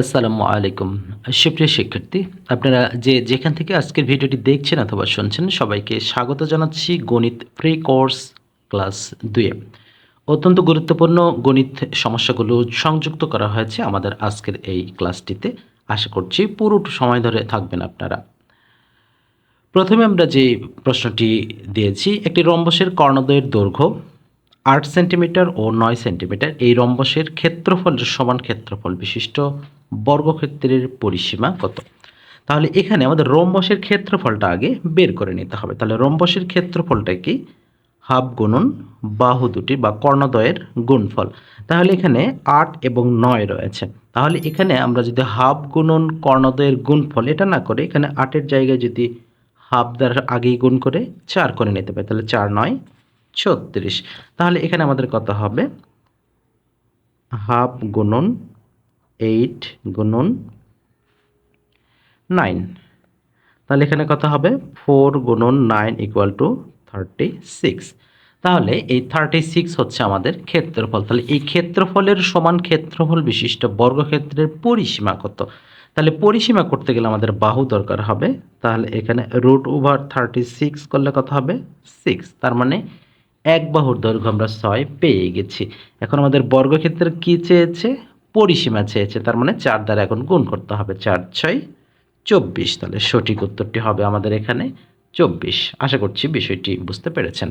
আসসালামু আলাইকুম। সুপ্রিয় শিক্ষার্থী, আপনারা যে যেখান থেকে আজকের ভিডিওটি দেখছেন অথবা শুনছেন, সবাইকে স্বাগত জানাচ্ছি গণিত প্রি কোর্স ক্লাস দুয়ে অত্যন্ত গুরুত্বপূর্ণ গণিত সমস্যাগুলো সংযুক্ত করা হয়েছে আমাদের আজকের এই ক্লাসটিতে আশা করছি পুরো সময় ধরে থাকবেন আপনারা। প্রথমে আমরা যে প্রশ্নটি দিয়েছি, একটি রম্বসের কর্ণদ্বয়ের দৈর্ঘ্য। আট সেন্টিমিটার ও নয় সেন্টিমিটার এই রম্বসের ক্ষেত্রফলের সমান ক্ষেত্রফল বিশিষ্ট বর্গক্ষেত্রের পরিসীমা কত? তাহলে এখানে আমাদের রম্বসের ক্ষেত্রফলটা আগে বের করে নিতে হবে। তাহলে রম্বসের ক্ষেত্রফলটা কি? হাফ গুণন বাহু দুটি বা কর্ণদ্বয়ের গুণফল। তাহলে এখানে আট এবং নয় রয়েছে। তাহলে এখানে আমরা যদি হাফ গুণন কর্ণদ্বয়ের গুণফল, এটা না করে এখানে আটের জায়গায় যদি হাফ দ্বারা আগেই গুণ করে চার করে নিতে পারি, তাহলে চার নয় ছত্রিশ। তাহলে এখানে আমাদের কত হবে? হাফ গুণন এইট গুণন নাইন। তাহলে এখানে কত হবে? ফোর গুণন nine equal to thirty six তাহলে এই থার্টি সিক্স হচ্ছে আমাদের ক্ষেত্রফল। তাহলে এই ক্ষেত্রফলের সমান ক্ষেত্রফল বিশিষ্ট বর্গক্ষেত্রের পরিসীমা কত? তাহলে পরিসীমা করতে গেলে আমাদের বাহু দরকার হবে। তাহলে এখানে রুট ওভার থার্টি সিক্স করলে কত হবে? সিক্স তার মানে এক বাহুর দৈর্ঘ্য আমরা ছয় পেয়ে গেছি। এখন আমাদের বর্গক্ষেত্রের কি চেয়েছে? পরিসীমা চেয়েছে, তার মানে চার দ্বারা এখন গুণ করতে হবে চার ছয় চব্বিশ। তাহলে সঠিক উত্তরটি হবে আমাদের এখানে চব্বিশ। আশা করছি বিষয়টি বুঝতে পেরেছেন।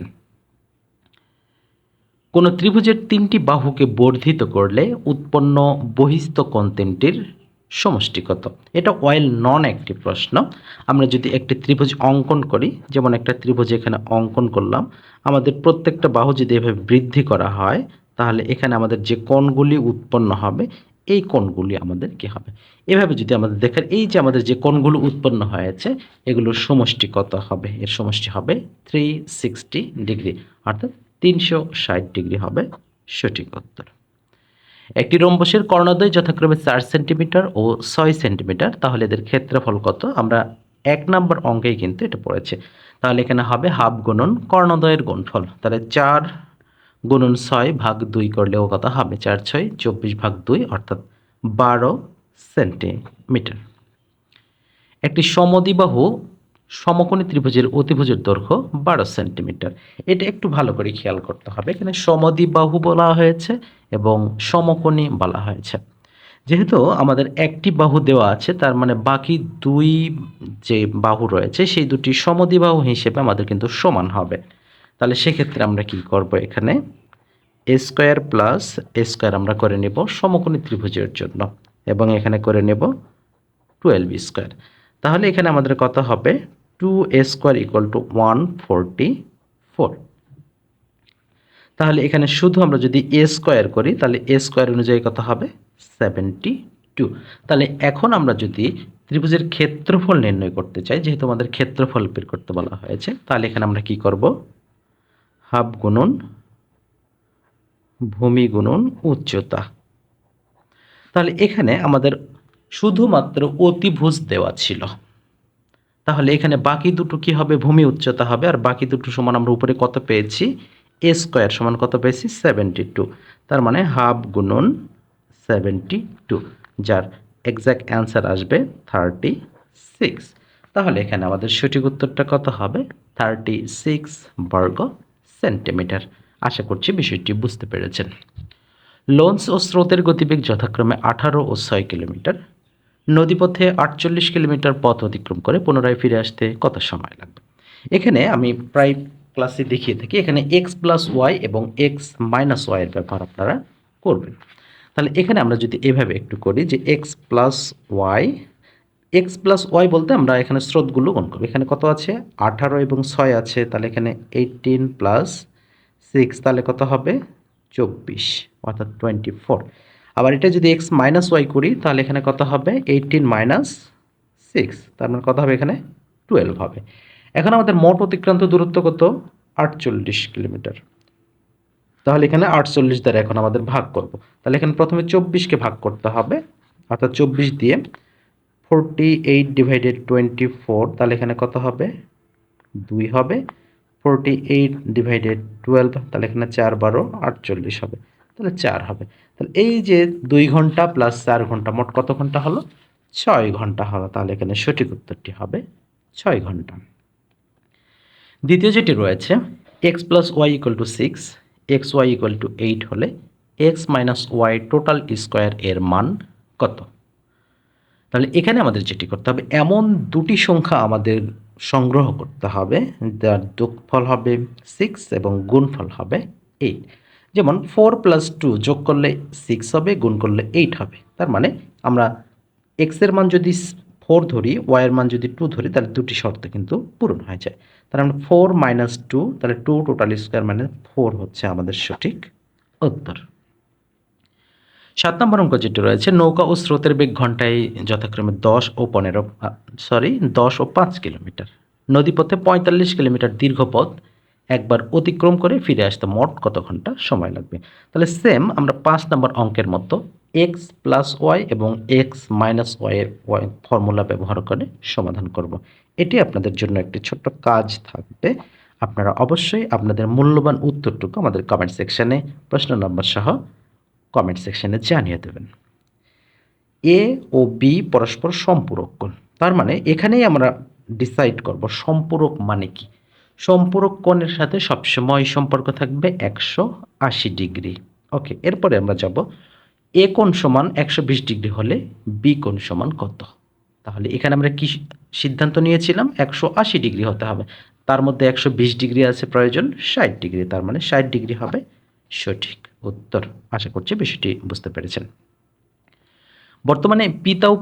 কোনো ত্রিভুজের তিনটি বাহুকে বর্ধিত করলে উৎপন্ন বহিস্থ কোণ তিনটির সমষ্টি কত এটা অয়েল নন একটি প্রশ্ন। আমরা যদি একটি ত্রিভুজ অঙ্কন করি, যেমন একটা ত্রিভুজ এখানে অঙ্কন করলাম, আমাদের প্রত্যেকটা বাহু যদি এভাবে বৃদ্ধি করা হয়, তাহলে এখানে আমাদের যে কোণগুলি উৎপন্ন হবে, এই কোণগুলি আমাদের কি হবে? এভাবে যদি আমাদের দেখেন, এই যে আমাদের যে কোণগুলো উৎপন্ন হয়েছে এগুলোর সমষ্টি কত হবে। এর সমষ্টি হবে থ্রি সিক্সটি ডিগ্রি অর্থাৎ তিনশো ষাট ডিগ্রি হবে সঠিক উত্তর। একটি রম্বসের কর্ণদ্বয় যথাক্রমে চার সেন্টিমিটার ও ছয় সেন্টিমিটার, তাহলে এদের ক্ষেত্রফল কত? আমরা এক নম্বর অঙ্কেই কিন্তু এটা পড়েছে। তাহলে এখানে হবে হাফ গুণন কর্ণদ্বয়ের গুণফল। তাহলে চার গুণন ছয় ভাগ দুই করলেও কত হবে? চার ছয়, চব্বিশ ভাগ দুই, অর্থাৎ বারো সেন্টিমিটার। একটি সমদ্বিবাহু সমকোণী ত্রিভুজের অতিভুজের দৈর্ঘ্য বারো সেন্টিমিটার। এটা একটু ভালো করে খেয়াল করতে হবে। এখানে সমদ্বিবাহু বলা হয়েছে এবং সমকোণী বলা হয়েছে। যেহেতু আমাদের একটি বাহু দেওয়া আছে, তার মানে বাকি দুই যে বাহু রয়েছে, সেই দুটি সমদ্বিবাহু হিসেবে আমাদের কিন্তু সমান হবে। তাহলে সেক্ষেত্রে আমরা কি করব এখানে? A square plus A square আমরা করে নেব সমকোণী ত্রিভুজের জন্য এবং এখানে করে নেব টুয়েলভ স্কোয়ার। তাহলে এখানে আমাদের কত হবে? Two A square equal to one forty four তাহলে এখানে শুধু আমরা যদি এ স্কোয়ার করি, তাহলে এ স্কোয়ার অনুযায়ী কত হবে? সেভেন্টি টু তাহলে এখন আমরা যদি ত্রিভুজের ক্ষেত্রফল নির্ণয় করতে চাই, যেহেতু আমাদের ক্ষেত্রফল বের করতে বলা হয়েছে, তাহলে এখানে আমরা কি করব? হাফ গুণন ভূমি গুণন উচ্চতা। তাহলে এখানে আমাদের শুধুমাত্র অতিভুজ দেওয়া ছিল। তাহলে এখানে বাকি দুটো কি হবে? ভূমি উচ্চতা হবে। আর বাকি দুটো সমান আমরা উপরে কত পেয়েছি? এ স্কোয়ার সমান কত পেয়েছি? Seventy two. তার মানে হাফ গুণন সেভেন্টি টু, যার এক্স্যাক্ট অ্যান্সার আসবে থার্টি সিক্স তাহলে এখানে আমাদের সঠিক উত্তরটা কত হবে? থার্টি সিক্স বর্গ সেন্টিমিটার। আশা করছি বিষয়টি বুঝতে পেরেছেন। লঞ্চ ও স্রোতের গতিবেগ যথাক্রমে আঠারো ও ছয় কিলোমিটার। নদীপথে আটচল্লিশ কিলোমিটার পথ অতিক্রম করে পুনরায় ফিরে আসতে কত সময় লাগবে? এখানে আমি প্রায় ক্লাসে দেখিয়ে থাকি, এখানে এক্স প্লাস ওয়াই এবং এক্স মাইনাস ওয়াইয়ের ব্যবহার আপনারা করবেন। তাহলে এখানে আমরা যদি এভাবে একটু করি যে X plus Y X plus Y বলতে আমরা এখানে স্রোতগুলো গুণ করব। এখানে কত আছে? আঠারো এবং ছয় আছে, তাহলে এখানে এইটিন প্লাস সিক্স তাহলে কত হবে? চব্বিশ, অর্থাৎ টোয়েন্টি ফোর আবার এটা যদি এক্স মাইনাস ওয়াই করি, তাহলে এখানে কত হবে? এইটিন মাইনাস সিক্স তার মানে কত হবে এখানে? টুয়েলভ হবে। এখন আমাদের মোট অতিক্রান্ত দূরত্ব কত? আটচল্লিশ কিলোমিটার। তাহলে এখানে আটচল্লিশ দ্বারা এখন আমাদের ভাগ করব। তাহলে এখানে প্রথমে চব্বিশকে ভাগ করতে হবে। অর্থাৎ চব্বিশ দিয়ে forty eight divided twenty four তাহলে এখানে কত হবে? দুই হবে। ফোরটি এইট ডিভাইডেড টুয়েলভ তাহলে এখানে চার বারো, আটচল্লিশ হবে। তাহলে চার হবে। তাহলে এই যে দুই ঘণ্টা প্লাস চার ঘণ্টা, মোট কত ঘণ্টা হলো? ছয় ঘণ্টা হলো। তাহলে এখানে সঠিক উত্তরটি হবে ছয় ঘণ্টা। দ্বিতীয় যেটি রয়েছে X plus Y equal to six X Y equal to eight হলে X minus Y total square এর মান কত? তাহলে এখানে আমাদের যেটি করতে হবে, এমন দুটি সংখ্যা আমাদের সংগ্রহ করতে হবে, যার যোগফল হবে সিক্স এবং গুণফল হবে এইট যেমন ফোর প্লাস টু যোগ করলে সিক্স হবে, গুণ করলে এইট হবে। তার মানে আমরা এক্সের মান যদি ফোর ধরি ওয়াইয়ের মান যদি টু ধরি, তাহলে দুটি শর্ত কিন্তু পূরণ হয়ে যায়। তাহলে আমরা ফোর মাইনাস টু তাহলে টু টোটাল স্কোয়ার মানে ফোর হচ্ছে আমাদের সঠিক উত্তর। সাত নম্বর অঙ্ক যেটি রয়েছে, নৌকা ও স্রোতের বেগ ঘন্টায় যথাক্রমে দশ ও পনেরো সরি দশ ও পাঁচ কিলোমিটার। নদীপথে পঁয়তাল্লিশ কিলোমিটার দীর্ঘ পথ একবার অতিক্রম করে ফিরে আসতে মোট কত ঘণ্টা সময় লাগবে? তাহলে সেম আমরা পাঁচ নম্বর অঙ্কের মতো এক্স প্লাস ওয়াই এবং এক্স মাইনাস ওয়াইয়ের ওয়াই ফর্মুলা ব্যবহার করে সমাধান করব। এটি আপনাদের জন্য একটি ছোট্ট কাজ থাকবে। আপনারা অবশ্যই আপনাদের মূল্যবান উত্তরটুকু আমাদের কমেন্ট সেকশানে প্রশ্ন নম্বর সহ কমেন্ট সেকশানে জানিয়ে দেবেন। এ ও বি পরস্পর সম্পূরক তার মানে এখানেই আমরা ডিসাইড করব সম্পূরক মানে কি? সম্পূরক কোণের সাথে সবসময় সম্পর্ক থাকবে একশো আশি ডিগ্রি। ওকে, এরপরে আমরা যাব এ কোণ সমান একশো বিশ ডিগ্রি হলে বি কোণ সমান কত? তাহলে এখানে আমরা কি সিদ্ধান্ত নিয়েছিলাম? একশো আশি ডিগ্রি হতে হবে। তার মধ্যে একশো বিশ ডিগ্রি আছে প্রয়োজন, ষাট ডিগ্রি, তার মানে ষাট ডিগ্রি হবে। সঠিক উত্তর, আশা করছি বিষয়টি বুঝতে পেরেছেন। বর্তমানে পিতা ও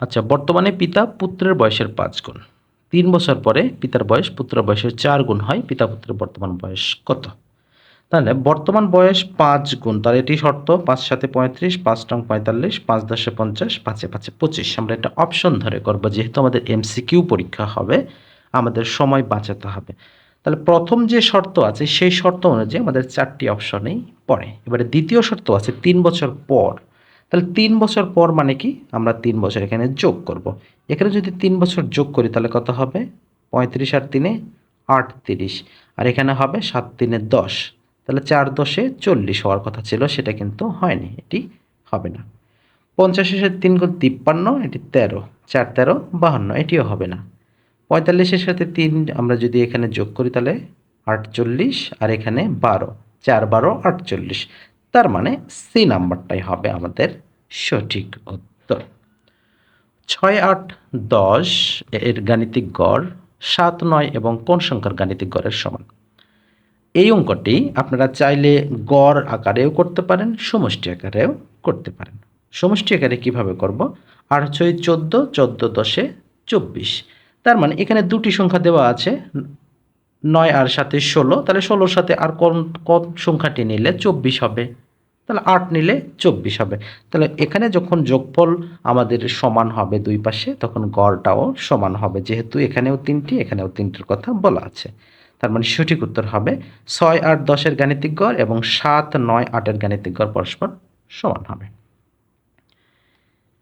আচ্ছা বর্তমানে পিতা পুত্রের বয়সের পাঁচ গুণ তিন বছর পরে পিতার বয়স পুত্র বয়সের চার গুণ হয়, পিতা পুত্রের বর্তমান বয়স কত? তাহলে বর্তমান বয়স পাঁচ গুণ তার এটি শর্ত, পাঁচ সাথে পঁয়ত্রিশ, পাঁচ টং পঁয়তাল্লিশ, পাঁচ দশে পঞ্চাশ, পাঁচে পাঁচে পঁচিশ। আমরা একটা অপশন ধরে করব, যেহেতু আমাদের এমসিকিউ পরীক্ষা হবে, আমাদের সময় বাঁচাতে হবে। তাহলে প্রথম যে শর্ত আছে, সেই শর্ত অনুযায়ী আমাদের চারটি অপশনেই পড়ে। এবারে দ্বিতীয় শর্ত আছে, তিন বছর পর। তাহলে তিন বছর পর মানে কি? আমরা তিন বছর এখানে যোগ করব। এখানে যদি তিন বছর যোগ করি, তাহলে কত হবে? পঁয়ত্রিশ আর তিনে আটত্রিশ। আর এখানে হবে সাত তিনে দশ। তাহলে চার দশে চল্লিশ হওয়ার কথা ছিল, সেটা কিন্তু হয়নি, এটি হবে না। পঞ্চাশের তিন গুণ তিপ্পান্ন, এটি তেরো। চার তেরো, বাহান্ন, এটিও হবে না। পঁয়তাল্লিশের সাথে তিন আমরা যদি এখানে যোগ করি, তাহলে আটচল্লিশ, আর এখানে বারো। চার, বারো, আটচল্লিশ। তার মানে সি নাম্বারটাই হবে আমাদের সঠিক উত্তর। ছয় আট দশ এর গাণিতিক গড় সাত নয় এবং কোন সংখ্যার গাণিতিক গড়ের সমান। এই অঙ্কটি আপনারা চাইলে গড় আকারেও করতে পারেন, সমষ্টি আকারেও করতে পারেন। সমষ্টি আকারে কীভাবে করব? আট ছয় চোদ্দ চোদ্দ দশে চব্বিশ। তার মানে এখানে দুটি সংখ্যা দেওয়া আছে, নয় আর সাথে ষোলো। তাহলে ষোলোর সাথে আর কোন কোন সংখ্যাটি নিলে চব্বিশ হবে। তাহলে আট নিলে চব্বিশ হবে। তাহলে এখানে যখন যোগফল আমাদের সমান হবে দুই পাশে, তখন গড়টাও সমান হবে। যেহেতু এখানেও তিনটি, এখানেও তিনটির কথা বলা আছে। তার মানে সঠিক উত্তর হবে ছয় আট দশের গাণিতিক গড় এবং সাত নয় আটের গাণিতিক গড় পরস্পর সমান হবে।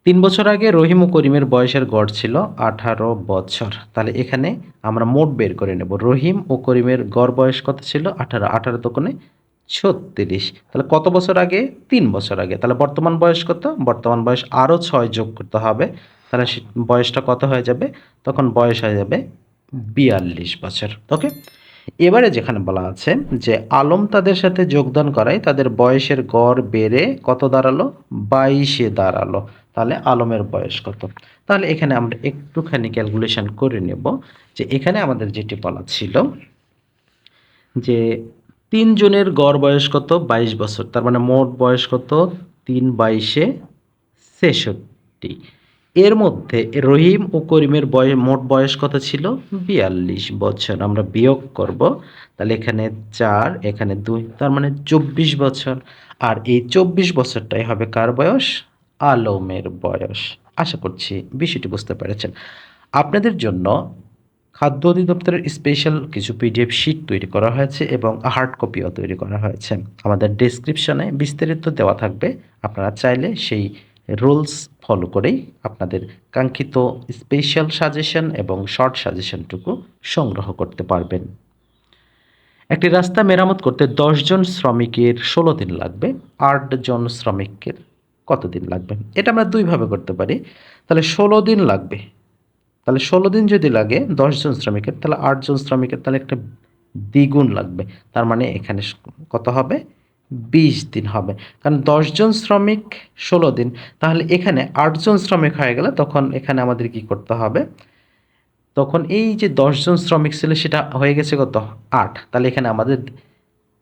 তিন বছর আগে রহিম ও করিমের বয়সের গড় ছিল আঠারো বছর। তাহলে এখানে আমরা মোট বের করে নেব। রহিম ও করিমের গড় বয়স কত ছিল? আঠারো। আঠারো দোকানে ছত্রিশ। তাহলে কত বছর আগে? তিন বছর আগে। তাহলে বর্তমান বয়স কত? বর্তমান বয়স আরও ছয় যোগ করতে হবে। তাহলে বয়সটা কত হয়ে যাবে? তখন বয়স হয়ে যাবে বিয়াল্লিশ বছর। ওকে? এবারে যেখানে বলা আছে যে, আলম তাদের সাথে যোগদান করায় তাদের বয়সের গড় বেড়ে কত দাঁড়াল? বাইশে দাঁড়াল। তাহলে আলমের বয়স কত? তাহলে এখানে আমরা একটুখানি ক্যালকুলেশন করে নেব যে, এখানে আমাদের যেটি বলা ছিল যে তিনজনের গড় বয়স কত? বাইশ বছর। তার মানে মোট বয়স কত? তিন বাইশে ছেষট্টি। এর মধ্যে রহিম ও করিমের বয়স মোট বয়স কত ছিল? বিয়াল্লিশ বছর। আমরা বিয়োগ করব। তাহলে এখানে চার, এখানে দুই, তার মানে চব্বিশ বছর। আর এই চব্বিশ বছরটাই হবে কার বয়স? আলমের বয়স। আশা করছি বিষয়টি বুঝতে পেরেছেন। আপনাদের জন্য খাদ্য অধিদপ্তরের স্পেশাল কিছু পিডিএফ শিট তৈরি করা হয়েছে এবং হার্ড কপিও তৈরি করা হয়েছে। আমাদের ডিসক্রিপশনে বিস্তারিত দেওয়া থাকবে। আপনারা চাইলে সেই রুলস ফলো করেই আপনাদের কাঙ্ক্ষিত স্পেশাল সাজেশন এবং শর্ট সাজেশনটুকু সংগ্রহ করতে পারবেন। একটি রাস্তা মেরামত করতে জন শ্রমিকের ষোলো দিন লাগবে। আট জন শ্রমিকের কত দিন লাগবে? এটা আমরা দুইভাবে করতে পারি। তাহলে ষোলো দিন লাগবে। তাহলে ষোলো দিন যদি লাগে জন শ্রমিকের, তাহলে আটজন শ্রমিকের, তাহলে একটা দ্বিগুণ লাগবে। তার মানে এখানে কত হবে? বিশ দিন হবে। কারণ দশজন শ্রমিক ষোলো দিন, তাহলে এখানে আটজন শ্রমিক হয়ে গেলে তখন এখানে আমাদের কি করতে হবে? তখন এই যে দশজন শ্রমিক ছিল, সেটা হয়ে গেছে কত? আট। তাহলে এখানে আমাদের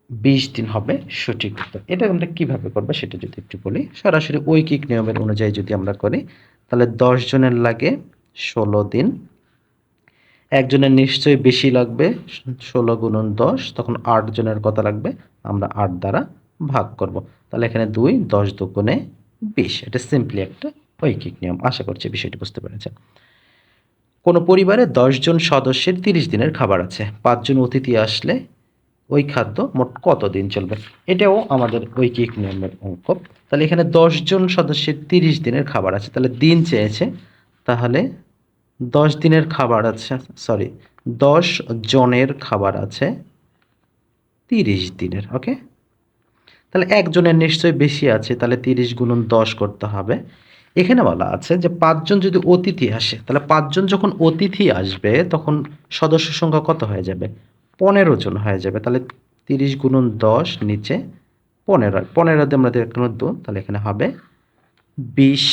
বিশ দিন হবে সঠিক উত্তর এটা আমরা কীভাবে করব সেটা যদি একটু বলি। সরাসরি ঐকিক নিয়মের অনুযায়ী যদি আমরা করি, তাহলে দশ জনের লাগে ষোলো দিন। একজনের নিশ্চয়ই বেশি লাগবে, ষোলো গুণন দশ, তখন আট জনের কথা লাগবে, আমরা আট দ্বারা ভাগ করব। তাহলে এখানে দুই, দশ দুগুণে বিশ, এটা সিম্পলি একটা ঐকিক নিয়ম। আশা করছি বিষয়টি বুঝতে পেরেছেন। কোনো পরিবারে দশজন সদস্যের তিরিশ দিনের খাবার আছে। পাঁচজন অতিথি আসলে ওই খাদ্য মোট কত দিন চলবে? এটাও আমাদের ঐকিক নিয়মের অঙ্ক। তাহলে এখানে দশজন সদস্যের তিরিশ দিনের খাবার আছে। তাহলে দিন চেয়েছে, তাহলে দশ দিনের খাবার আছে সরি দশ জনের খাবার আছে, তিরিশ দিনের ওকে তাহলে একজনের নিশ্চয়ই বেশি আছে, তাহলে তিরিশ গুণন দশ করতে হবে। এখানে বলা আছে যে পাঁচজন যদি অতিথি আসে, তাহলে পাঁচজন যখন অতিথি আসবে, তখন সদস্য সংখ্যা কত হয়ে যাবে? পনেরো জন হয়ে যাবে, তাহলে তিরিশ গুণন দশ নিচে পনেরো পনেরো দিয়ে আমরা দেখলাম দু, তাহলে এখানে হবে বিশ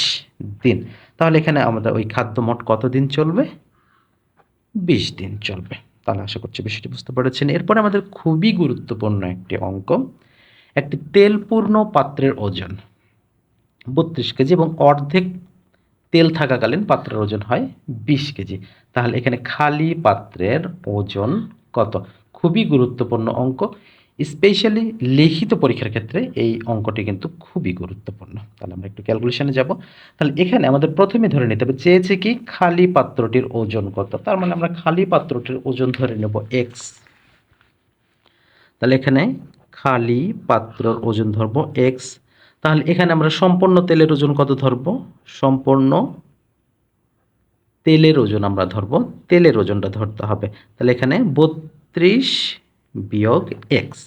দিন। তাহলে এখানে আমাদের ওই খাদ্য মোট কত দিন চলবে? বিশ দিন চলবে। তাহলে আশা করছি বিষয়টি বুঝতে পেরেছেন। এরপরে আমাদের খুবই গুরুত্বপূর্ণ একটি অঙ্ক, একটি তেলপূর্ণ পাত্রের ওজন। বত্রিশ কেজি এবং অর্ধেক তেল থাকাকালীন পাত্রের ওজন হয় বিশ কেজি। তাহলে এখানে খালি পাত্রের ওজন কত? খুবই গুরুত্বপূর্ণ অঙ্ক। স্পেশালি লিখিত পরীক্ষার ক্ষেত্রে এই অঙ্কটি কিন্তু খুবই গুরুত্বপূর্ণ। তাহলে আমরা একটু ক্যালকুলেশনে যাব। তাহলে এখানে আমাদের প্রথমে ধরে নিতে হবে, চেয়েছে কি খালি পাত্রটির ওজন কত? তার মানে আমরা খালি পাত্রটির ওজন ধরে নেব এক্স তাহলে এখানে খালি পাত্রর ওজন ধরব এক্স তাহলে এখানে আমরা সম্পূর্ণ তেলের ওজন কত ধরব? সম্পূর্ণ তেলের ওজন আমরা ধরব। তেলের ওজনটা ধরতে হবে। তাহলে এখানে বত্রিশ বিয়োগ এক্স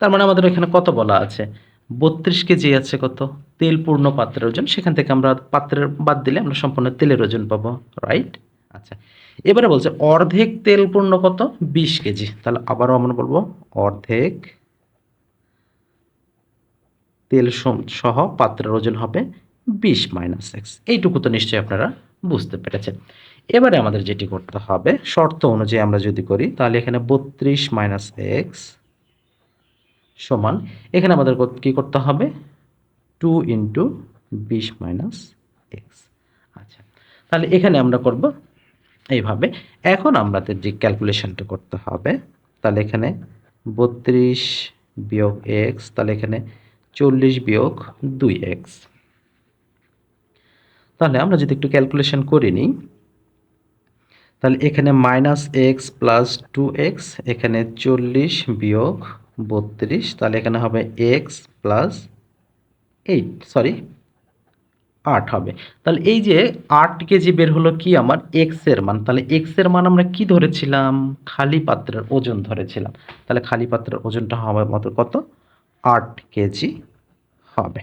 তার মানে আমাদের এখানে কত বলা আছে? বত্রিশ কেজি আছে কত? তেল পূর্ণ পাত্রের ওজন। সেখান থেকে আমরা পাত্রের বাদ দিলে আমরা সম্পূর্ণ তেলের ওজন পাবো রাইট আচ্ছা এবারে বলছে অর্ধেক তেল পূর্ণ কত? বিশ কেজি। তাহলে আবারও আমরা বলব অর্ধেক তেল সহ পাত্রের ওজন হবে বিশ মাইনাস এক্স এইটুকু তো নিশ্চয়ই আপনারা বুঝতে পেরেছেন। এবারে আমাদের যেটি করতে হবে, শর্ত অনুযায়ী আমরা যদি করি, তাহলে এখানে বত্রিশ মাইনাস এক্স সমান, এখানে আমাদের কি করতে হবে? টু ইন্টু বিশ মাইনাস এক্স আচ্ছা তাহলে এখানে আমরা করব এইভাবে। এখন আমাদের যে ক্যালকুলেশনটা করতে হবে, তাহলে এখানে বত্রিশ বিয়োগ এক্স তাহলে এখানে চল্লিশ বিয়োগ দুই এক্স তাহলে আমরা যদি একটু ক্যালকুলেশন করে নিই তাহলে এখানে minus X plus two X এখানে চল্লিশ বিয়োগ বত্রিশ, তাহলে এখানে হবে এক্স প্লাস এইট সরি আট হবে। তাহলে এই যে আট কেজি বের হলো কি আমার? এক্সের মান। তাহলে এক্সের মান আমরা কি ধরেছিলাম? খালি পাত্রের ওজন ধরেছিলাম। তাহলে খালি পাত্রের ওজনটা হবে মতো কত? আট কেজি হবে।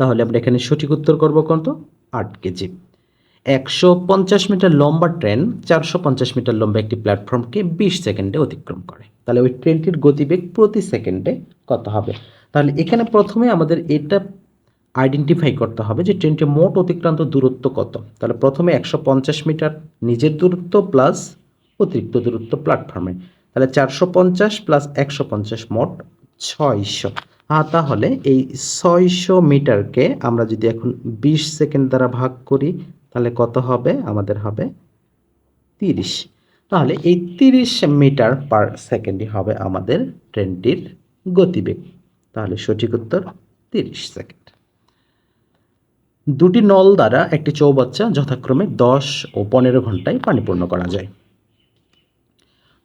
তাহলে আমরা এখানে সঠিক উত্তর করব কত? আট কেজি। একশো পঞ্চাশ মিটার লম্বা ট্রেন চারশো পঞ্চাশ মিটার লম্বা একটি প্ল্যাটফর্মকে বিশ সেকেন্ডে অতিক্রম করে। তাহলে ওই ট্রেনটির গতিবেগ প্রতি সেকেন্ডে কত হবে? তাহলে এখানে প্রথমে আমাদের এটা আইডেন্টিফাই করতে হবে যে ট্রেনটি মোট অতিক্রান্ত দূরত্ব কত। তাহলে প্রথমে একশো পঞ্চাশ মিটার নিজের দূরত্ব প্লাস অতিরিক্ত দূরত্ব প্ল্যাটফর্মে তাহলে চারশো পঞ্চাশ প্লাস একশো পঞ্চাশ মোট ছয়শো। হ্যাঁ তাহলে এই ছয়শো মিটারকে আমরা যদি এখন বিশ সেকেন্ড দ্বারা ভাগ করি তাহলে কত হবে? আমাদের হবে তিরিশ। তাহলে এই তিরিশ মিটার পার সেকেন্ডই হবে আমাদের ট্রেনটির গতিবেগ। তাহলে সঠিক উত্তর তিরিশ সেকেন্ড। দুটি নল দ্বারা একটি চৌবাচ্চা যথাক্রমে দশ ও পনেরো ঘন্টায় পানি পূর্ণ করা যায়।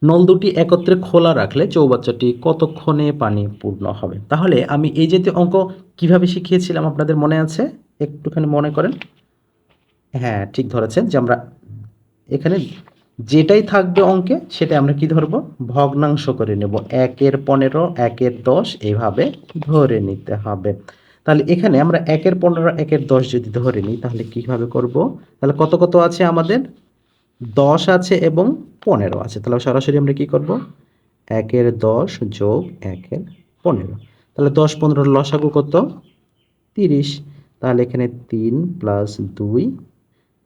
নল দুটি একত্রে খোলা রাখলে চৌবাচ্চাটি কতক্ষণে পানি পূর্ণ হবে? তাহলে আমি এই জাতীয় অঙ্ক কীভাবে শিখিয়েছিলাম আপনাদের মনে আছে? একটুখানি মনে করেন। হ্যাঁ ঠিক ধরেছেন যে আমরা এখানে যেটাই থাকবে অঙ্কে সেটা আমরা কি ধরবো? ভগ্নাংশ করে নেব। একের পনেরো, একের দশ এইভাবে ধরে নিতে হবে। তাহলে এখানে আমরা একের পনেরো, একের দশ যদি ধরে নিই, তাহলে কীভাবে করব? তাহলে কত কত আছে আমাদের? দশ আছে এবং পনেরো আছে। তাহলে সরাসরি আমরা কি করব? একের দশ যোগ একের পনেরো। তাহলে দশ পনেরো লসাগু কত? তিরিশ। তাহলে এখানে তিন প্লাস দুই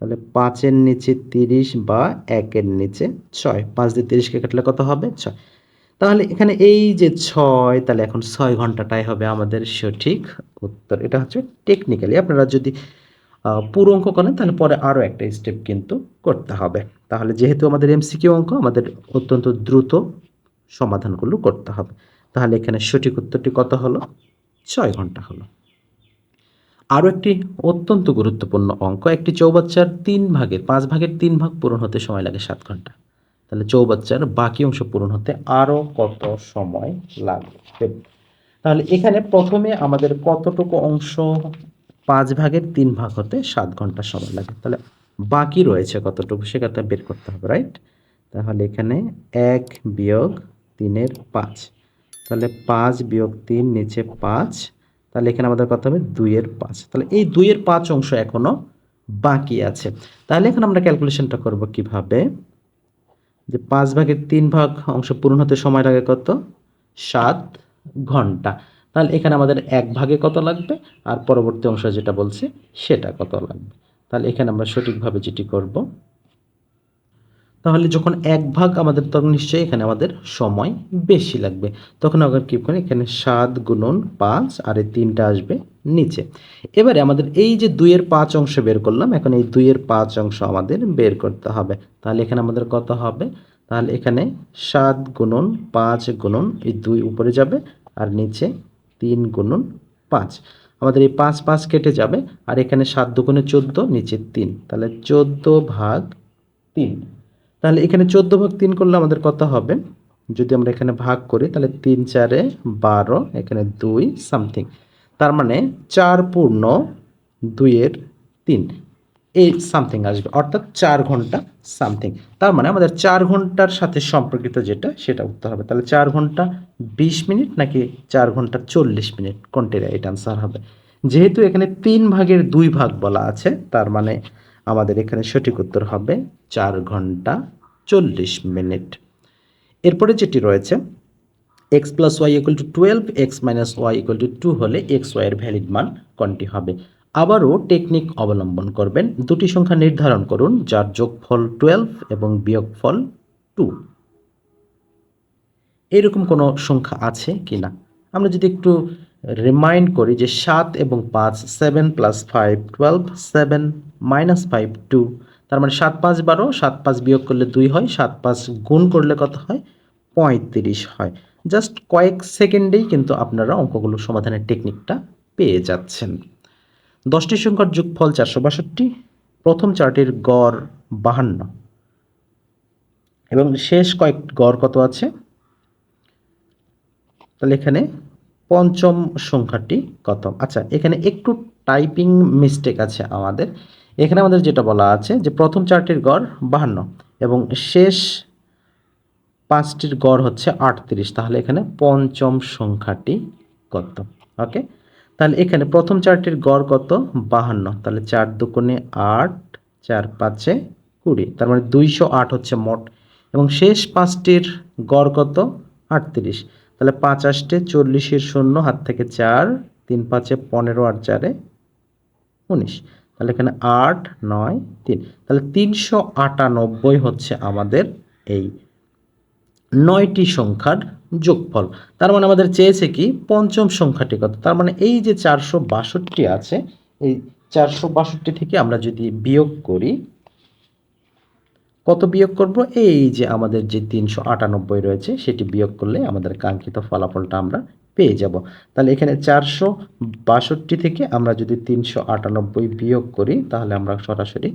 তাহলে পাঁচের নিচে তিরিশ বা একের নিচে ছয়। পাঁচ দিয়ে তিরিশকে কাটলে কত হবে? ছয়। তাহলে এখানে এই যে ছয়, তাহলে এখন ছয় ঘন্টাটাই হবে আমাদের সঠিক উত্তর। এটা হচ্ছে টেকনিক্যালি আপনারা যদি পুরো অঙ্ক করেন, তাহলে পরে আরও একটা স্টেপ কিন্তু করতে হবে। তাহলে যেহেতু আমাদের এমসিকিউ অঙ্ক, আমাদের অত্যন্ত দ্রুত সমাধানগুলো করতে হবে। তাহলে এখানে সঠিক উত্তরটি কত হলো? ছয় ঘণ্টা হলো। আরও একটি অত্যন্ত গুরুত্বপূর্ণ অঙ্ক, একটি চৌবাচ্চার তিন ভাগের, পাঁচ ভাগের তিন ভাগ পূরণ হতে সময় লাগে সাত ঘণ্টা। তাহলে চৌবাচ্চার বাকি অংশ পূরণ হতে আরও কত সময় লাগবে? তাহলে এখানে প্রথমে আমাদের কতটুকু অংশ পাঁচ ভাগের তিন ভাগ হতে সাত ঘণ্টা সময় লাগে? তাহলে বাকি রয়েছে কতটুকু সেটা বের করতে হবে রাইট তাহলে এখানে এক বিয়োগ তিনের পাঁচ। তাহলে পাঁচ বিয়োগ তিন নিচে পাঁচ তাহলে এখানে আমাদের কথা হবে? দুইয়ের পাঁচ। তাহলে এই দুইয়ের পাঁচ অংশ এখনও বাকি আছে। তাহলে এখন আমরা ক্যালকুলেশনটা করব কীভাবে? যে পাঁচ ভাগের তিন ভাগ অংশ পূরণ হতে সময় লাগে কত? সাত ঘণ্টা। তাহলে এখানে আমাদের এক ভাগে কত লাগবে? আর পরবর্তী অংশ যেটা বলছে, সেটা কত লাগবে? তাহলে এখানে আমরা সঠিকভাবে যেটি করব তাহলে যখন এক ভাগ আমাদের তখন নিশ্চয়ই এখানে আমাদের সময় বেশি লাগবে। তখন আবার কী করি এখানে সাত গুণন পাঁচ, আর এই তিনটা আসবে নিচে। এবারে আমাদের এই যে দুইয়ের পাঁচ অংশ বের করলাম, এখন এই দুইয়ের পাঁচ অংশ আমাদের বের করতে হবে। তাহলে এখানে আমাদের কত হবে? তাহলে এখানে সাত গুণন পাঁচ গুণন এই দুই উপরে যাবে, আর নিচে তিন গুণন পাঁচ। আমাদের এই পাঁচ পাঁচ কেটে যাবে, আর এখানে সাত দুগুণে চোদ্দ, নিচে তিন। তাহলে চোদ্দ ভাগ তিন। তাহলে এখানে চোদ্দ ভাগ তিন করলে আমাদের কত হবে? যদি আমরা এখানে ভাগ করি, তাহলে তিন চারে বারো, এখানে দুই সামথিং তার মানে চার পূর্ণ দুইয়ের তিন, এই সামথিং আসবে, অর্থাৎ চার ঘণ্টা সামথিং তার মানে আমাদের চার ঘণ্টার সাথে সম্পর্কিত যেটা, সেটা উত্তর হবে। তাহলে চার ঘণ্টা বিশ মিনিট নাকি চার ঘণ্টা চল্লিশ মিনিট? কোনটির রাইট আনসার হবে? যেহেতু এখানে তিন ভাগের দুই ভাগ বলা আছে, তার মানে আমাদের এখানে সঠিক উত্তর হবে চার ঘণ্টা চল্লিশ মিনিট। এরপরে যেটি রয়েছে X plus Y equal to twelve X minus Y equal to two হলে এক্স ওয়াইয়ের ভ্যালিড মান কোনটি হবে? আবারও টেকনিক অবলম্বন করবেন। দুটি সংখ্যা নির্ধারণ করুন, যার যোগফল টুয়েলভ এবং বিয়োগফল টু এরকম কোনো সংখ্যা আছে কি না? আমরা যদি একটু রিমাইন্ড করি যে সাত এবং পাঁচ seven plus five twelve seven minus five two তার মানে সাত পাঁচ বারো, সাত পাঁচ বিয়োগ করলে দুই হয়, সাত পাঁচ গুণ করলে কত হয়? পঁয়ত্রিশ হয়। জাস্ট কয়েক সেকেন্ডেই কিন্তু আপনারা অঙ্কগুলো সমাধানের টেকনিকটা পেয়ে যাচ্ছেন। দশটি সংখ্যার যোগফল চারশো বাষট্টি, প্রথম চারটির গড় বাহান্ন। এবং শেষ কয়েক গড় কত আছে? তাহলে এখানে পঞ্চম সংখ্যাটি কত? আচ্ছা এখানে একটু টাইপিং মিস্টেক আছে আমাদের। এখানে আমাদের যেটা বলা আছে যে প্রথম চারটির গড় বাহান্ন এবং শেষ পাঁচটির গড় হচ্ছে আটত্রিশ। তাহলে এখানে পঞ্চম সংখ্যাটি কত? ওকে? তাহলে এখানে প্রথম চারটির গড় কত? বাহান্ন। তাহলে চার দুগুণে আট, চার পাঁচে কুড়ি। তার মানে দুইশো আট হচ্ছে মোট। এবং শেষ পাঁচটির গড় কত? আটত্রিশ। তাহলে পাঁচ আষ্টে চল্লিশের শূন্য, হাত থেকে চার, তিন পাঁচে পনেরো আর চারে উনিশ। তাহলে এখানে আট, নয়, তিন। তাহলে তিনশো আটানব্বই হচ্ছে আমাদের এই নয়টি সংখ্যার যোগফল। তার মানে আমাদের চেয়েছে কি? পঞ্চম সংখ্যাটি কত? তার মানে এই যে চারশো বাষট্টি আছে, এই চারশো বাষট্টি থেকে আমরা যদি বিয়োগ করি, কত বিয়োগ করব? এই যে আমাদের যে তিনশো আটানব্বই রয়েছে, সেটি বিয়োগ করলে আমাদের কাঙ্ক্ষিত ফলাফলটা আমরা পেয়ে যাব। তাহলে এখানে চারশো বাষট্টি থেকে আমরা যদি তিনশো আটানব্বই বিয়োগ করি, তাহলে আমরা সরাসরি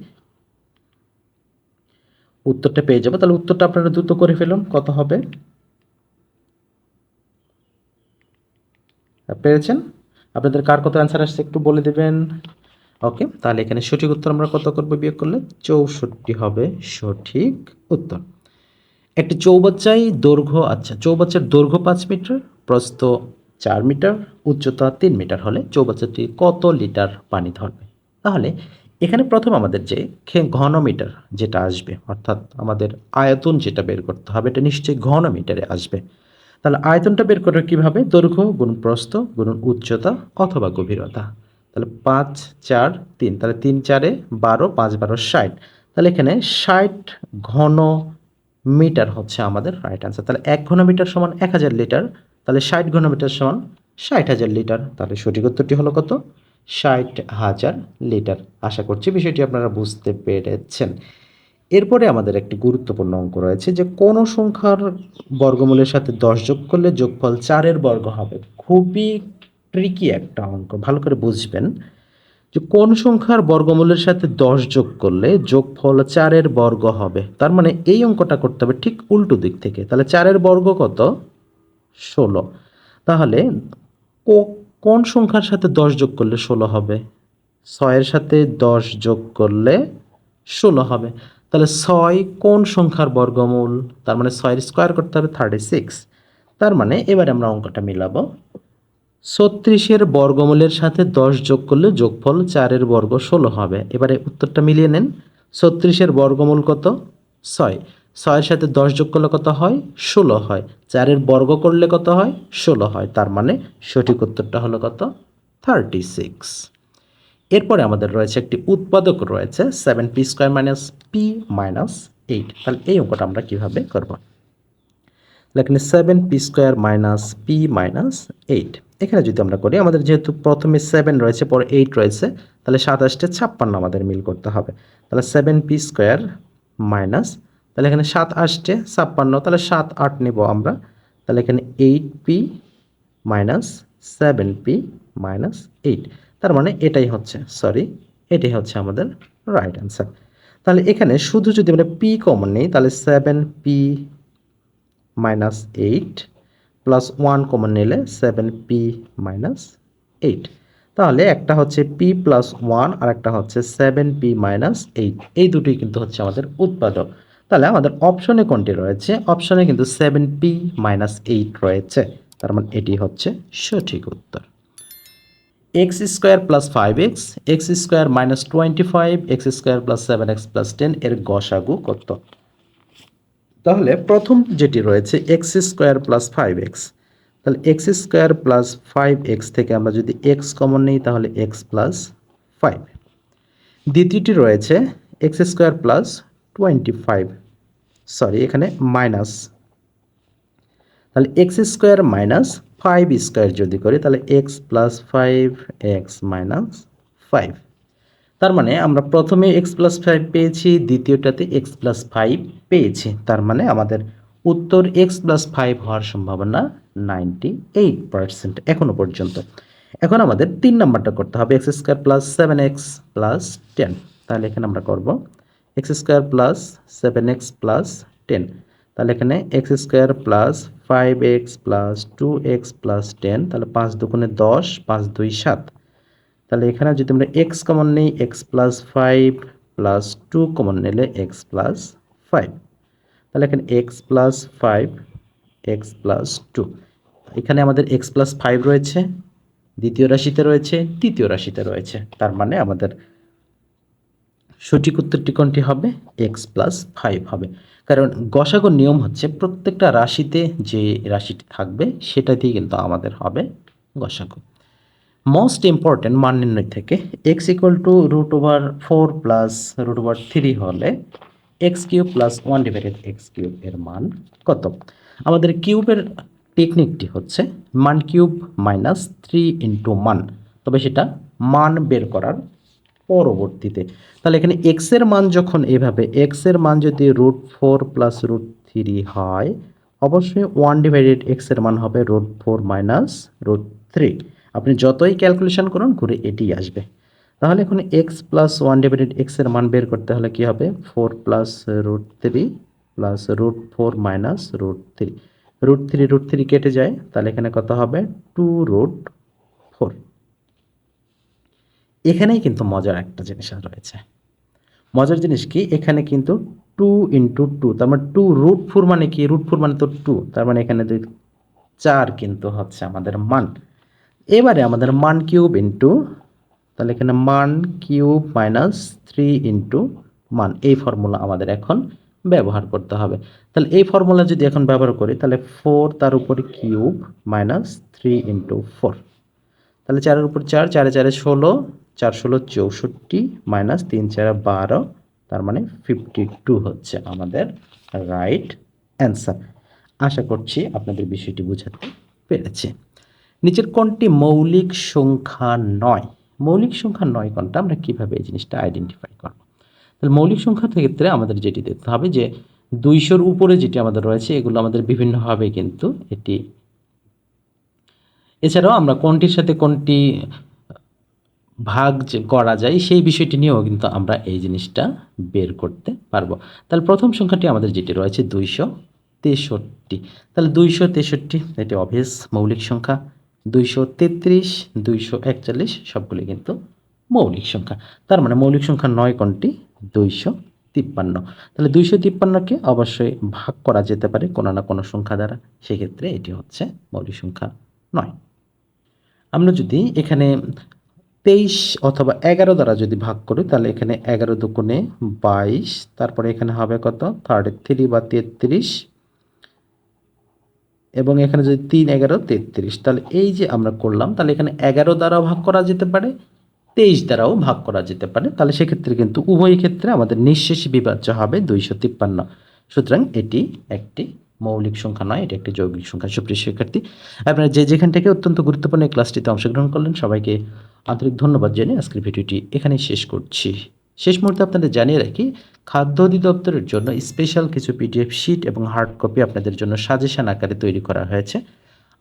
উত্তরটা পেয়ে যাব। তাহলে উত্তরটা আপনারা দ্রুত করে ফেলুন, কত হবে? পেরেছেন? আপনাদের কার কত অ্যান্সার আসছে একটু বলে দেবেন? ওকে তাহলে এখানে সঠিক উত্তর আমরা কত করব বিয়োগ করলে? চৌষট্টি হবে সঠিক উত্তর। একটি চৌবাচ্চায় দৈর্ঘ্য আচ্ছা চৌবাচ্চার দৈর্ঘ্য পাঁচ মিটার প্রস্থ চার মিটার, উচ্চতা তিন মিটার হলে চৌবাচ্চাটি কত লিটার পানি ধরবে? তাহলে এখানে প্রথম আমাদের যে ঘনমিটার যেটা আসবে, অর্থাৎ আমাদের আয়তন যেটা বের করতে হবে, এটা নিশ্চয়ই ঘনমিটারে আসবে। তাহলে আয়তনটা বের করবে কীভাবে? দৈর্ঘ্য, গুণ প্রস্থ, গুণ উচ্চতা অথবা গভীরতা। তাহলে পাঁচ, চার, তিন, তাহলে তিন, চারে বারো, পাঁচ, বারো, ষাট। তাহলে এখানে ষাট ঘন মিটার হচ্ছে আমাদের রাইট আনসার তাহলে এক ঘন মিটার সমান এক হাজার লিটার তাহলে ষাট ঘনমিটার সমান ষাট হাজার লিটার। তাহলে সঠিক উত্তরটি হলো কত? ষাট হাজার লিটার। আশা করছি বিষয়টি আপনারা বুঝতে পেরেছেন। এরপরে আমাদের একটি গুরুত্বপূর্ণ অঙ্ক রয়েছে যে কোন সংখ্যার বর্গমূলের সাথে দশ যোগ করলে যোগফল চারের বর্গ হবে। খুবই ট্রিকি একটা অঙ্ক, ভালো করে বুঝবেন। যে কোন সংখ্যার বর্গমূলের সাথে দশ যোগ করলে যোগফল চারের বর্গ হবে। তার মানে এই অঙ্কটা করতে হবে ঠিক উল্টো দিক থেকে। তাহলে চারের বর্গ কত? ষোলো। তাহলে কোন সংখ্যার সাথে দশ যোগ করলে ষোলো হবে? ছয়ের সাথে দশ যোগ করলে ষোলো হবে। তাহলে ছয় কোন সংখ্যার বর্গমূল? তার মানে ছয়ের স্কোয়ার করতে হবে থার্টি সিক্স তার মানে এবারে আমরা অঙ্কটা মিলাবো। ছত্রিশের বর্গমূলের সাথে দশ যোগ করলে যোগফল চারের বর্গ ষোলো হবে। এবারে উত্তরটা মিলিয়ে নেন। ছত্রিশের বর্গমূল কত? ছয়। ছয়ের সাথে দশ যোগ করলে কত হয়? ষোলো হয়। চারের বর্গ করলে কত হয়? ষোলো হয়। তার মানে সঠিক উত্তরটা হলো কত? থার্টি সিক্স এরপরে আমাদের রয়েছে একটি উৎপাদক রয়েছে seven P square minus P minus eight তাহলে এই অঙ্কটা আমরা কীভাবে করব? এখানে seven P square minus P minus eight এখানে যদি আমরা করি, আমাদের যেহেতু প্রথমে সেভেন রয়েছে, পরে এইট রয়েছে, তাহলে সাতাশটে ছাপ্পান্ন আমাদের মিল করতে হবে। তাহলে সেভেন পি স্কোয়ার মাইনাস তাহলে এখানে সাত আসছে, ছাপ্পান্ন, তাহলে সাত আট নেব আমরা। তাহলে এখানে eight P minus seven P minus eight তার মানে এটাই হচ্ছে সরি এটাই হচ্ছে আমাদের রাইট অ্যান্সার তাহলে এখানে শুধু যদি আমরা পি কমন নিই, তাহলে seven P minus eight plus one common নিলে সেভেন পি মাইনাস এইট তাহলে একটা হচ্ছে পি প্লাস ওয়ান আর একটা হচ্ছে সেভেন পি মাইনাস এইট এই দুটোই কিন্তু হচ্ছে আমাদের উৎপাদক। তাহলে আমাদের অপশনে কোনটি রয়েছে? অপশনে কিন্তু সেভেন পি মাইনাস এইট রয়েছে। তার মানে এটি হচ্ছে সঠিক উত্তর। X square plus five X X square minus twenty five X square plus seven X plus ten এর গসাগু কত? তাহলে প্রথম যেটি রয়েছে X square plus five X তাহলে X square plus five X থেকে আমরা যদি এক্স কমন নিই, তাহলে এক্স প্লাস ফাইভ দ্বিতীয়টি রয়েছে X square plus twenty five sorry এখানে মাইনাস তাহলে X square minus five square যদি করি, তাহলে X plus five X minus five তার মানে আমরা প্রথমে এক্স প্লাস ফাইভ পেয়েছি, দ্বিতীয়টাতে এক্স প্লাস ফাইভ পেয়েছি। তার মানে আমাদের উত্তর এক্স প্লাস ফাইভ হওয়ার সম্ভাবনা নাইনটি এইট পার্সেন্ট এখনও পর্যন্ত। এখন আমাদের তিন নাম্বারটা করতে হবে X square plus seven X plus ten তাহলে এখানে আমরা করব X square plus seven X plus ten তাহলে এখানে X square plus five X plus two X plus ten তাহলে পাঁচ দুগুণে দশ, পাঁচ দুই সাত। তাহলে এখানে যদি আমরা এক্স কমন নিই X plus five plus two common নিলে এক্স প্লাস ফাইভ তাহলে এখানে X plus five X plus two এখানে আমাদের এক্স প্লাস ফাইভ রয়েছে, দ্বিতীয় রাশিতে রয়েছে, তৃতীয় রাশিতে রয়েছে। তার মানে আমাদের সঠিক উত্তরটি কোনটি হবে? এক্স প্লাস ফাইভ হবে। কারণ গসাগর নিয়ম হচ্ছে প্রত্যেকটা রাশিতে যে রাশিটি থাকবে সেটাতেই কিন্তু আমাদের হবে গসাগু। মোস্ট ইম্পর্টেন্ট মান নির্ণয় থেকে X equal to root over four plus root over three হলে X cube plus one divided X cube এর মান কত? আমাদের কিউবের টেকনিকটি হচ্ছে মান কিউব মাইনাস থ্রি ইন্টু মান তবে সেটা মান বের করার পরবর্তীতে। তাহলে এখানে এক্সের মান যখন এভাবে এক্সের মান যদি root four plus root three হয়, অবশ্যই ওয়ান ডিভাইডেড এক্সের মান হবে root four minus root three আপনি যতই ক্যালকুলেশন করুন, ঘুরে এটি আসবে। তাহলে এখন এক্স প্লাস ওয়ান ডিভাইডেড এক্সের মান বের করতে হলে কি হবে? Four plus root three plus root four minus root three root three root three কেটে যায়, তাহলে এখানে কত হবে? টু রুট ফোর এখানেই কিন্তু মজার একটা জিনিস রয়েছে। মজার জিনিস কি? এখানে কিন্তু টু ইন্টু টু তার মানে টু রুট ফোর মানে কি? রুট ফোর মানে তো টু তার মানে এখানে দুই, চার কিন্তু হচ্ছে আমাদের মান। এবারে আমাদের মান কিউব ইন্টু তাহলে এখানে মান কিউব মাইনাস থ্রি ইন্টু মান, এই ফর্মুলা আমাদের এখন ব্যবহার করতে হবে। তাহলে এই ফর্মুলা যদি এখন ব্যবহার করি, তাহলে ফোর তার উপরে cube minus three into four তাহলে চারের উপর চার, চারে চারে ষোলো চার ষোলো চৌষট্টি মাইনাস তিন চারে বারো, তার মানে ফিফটি টু হচ্ছে আমাদের রাইট অ্যান্সার আশা করছি আপনাদের বিষয়টি বোঝাতে পেরেছি। নিচের কোনটি মৌলিক সংখ্যা নয়। মৌলিক সংখ্যা নয় কোনটা আমরা কীভাবে এই জিনিসটা আইডেন্টিফাই করব? তাহলে মৌলিক সংখ্যার ক্ষেত্রে আমাদের যেটি দেখতে হবে যে দুইশোর উপরে যেটি আমাদের রয়েছে, এগুলো আমাদের বিভিন্নভাবে কিন্তু এটি এছাড়াও আমরা কোনটির সাথে কোনটি ভাগ যে করা যায়, সেই বিষয়টি নিয়েও কিন্তু আমরা এই জিনিসটা বের করতে পারব। তাহলে প্রথম সংখ্যাটি আমাদের যেটি রয়েছে দুইশো তেষট্টি। তাহলে দুইশো তেষট্টি, এটি অবভিয়াস মৌলিক সংখ্যা। দুইশো তেত্রিশ, দুইশো একচল্লিশ, সবগুলি কিন্তু মৌলিক সংখ্যা। তার মানে মৌলিক সংখ্যা নয় কোনটি? দুইশো তিপ্পান্ন। তাহলে দুইশো তিপ্পান্নকে অবশ্যই ভাগ করা যেতে পারে কোনো না কোনো সংখ্যা দ্বারা। সেক্ষেত্রে এটি হচ্ছে মৌলিক সংখ্যা নয়। আমরা যদি এখানে তেইশ অথবা এগারো দ্বারা যদি ভাগ করি, তাহলে এখানে এগারো দুগুণে বাইশ, তারপরে এখানে হবে কত? থার্টি থ্রি বা তেত্রিশ। এবং এখানে যদি তিন এগারো, তেত্রিশ। তাহলে এই যে আমরা করলাম, তাহলে এখানে এগারো দ্বারাও ভাগ করা যেতে পারে, তেইশ দ্বারাও ভাগ করা যেতে পারে। তাহলে সেক্ষেত্রে কিন্তু উভয় ক্ষেত্রে আমাদের নিঃশেষ বিভাজ্য হবে দুইশো তিপ্পান্ন। সুতরাং এটি একটি মৌলিক সংখ্যা নয়, এটি একটি যৌগিক সংখ্যা। সুপ্রিয় শিক্ষার্থী, আপনারা যে যেখান থেকে অত্যন্ত গুরুত্বপূর্ণ এই ক্লাসটিতে অংশগ্রহণ করলেন, সবাইকে আন্তরিক ধন্যবাদ জানিয়ে আজকের ভিডিওটি এখানেই শেষ করছি। শেষ মুহূর্তে আপনাদের জানিয়ে রাখি, খাদ্য অধিদপ্তরের জন্য স্পেশাল কিছু পিডিএফ শিট এবং হার্ড কপি আপনাদের জন্য সাজেশন আকারে তৈরি করা হয়েছে।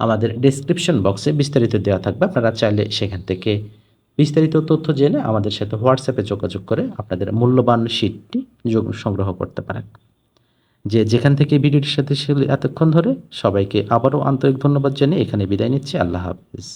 আমাদের ডেসক্রিপশন বক্সে বিস্তারিত দেওয়া থাকবে, আপনারা চাইলে সেখান থেকে বিস্তারিত তথ্য জেনে আমাদের সাথে হোয়াটসঅ্যাপে যোগাযোগ করে আপনাদের মূল্যবান শিটটি যোগ সংগ্রহ করতে পারেন। যে যেখান থেকে ভিডিওটির সাথে এতক্ষণ ধরে সবাইকে আবারও আন্তরিক ধন্যবাদ জানিয়ে এখানে বিদায় নিচ্ছি। আল্লাহ হাফিজ।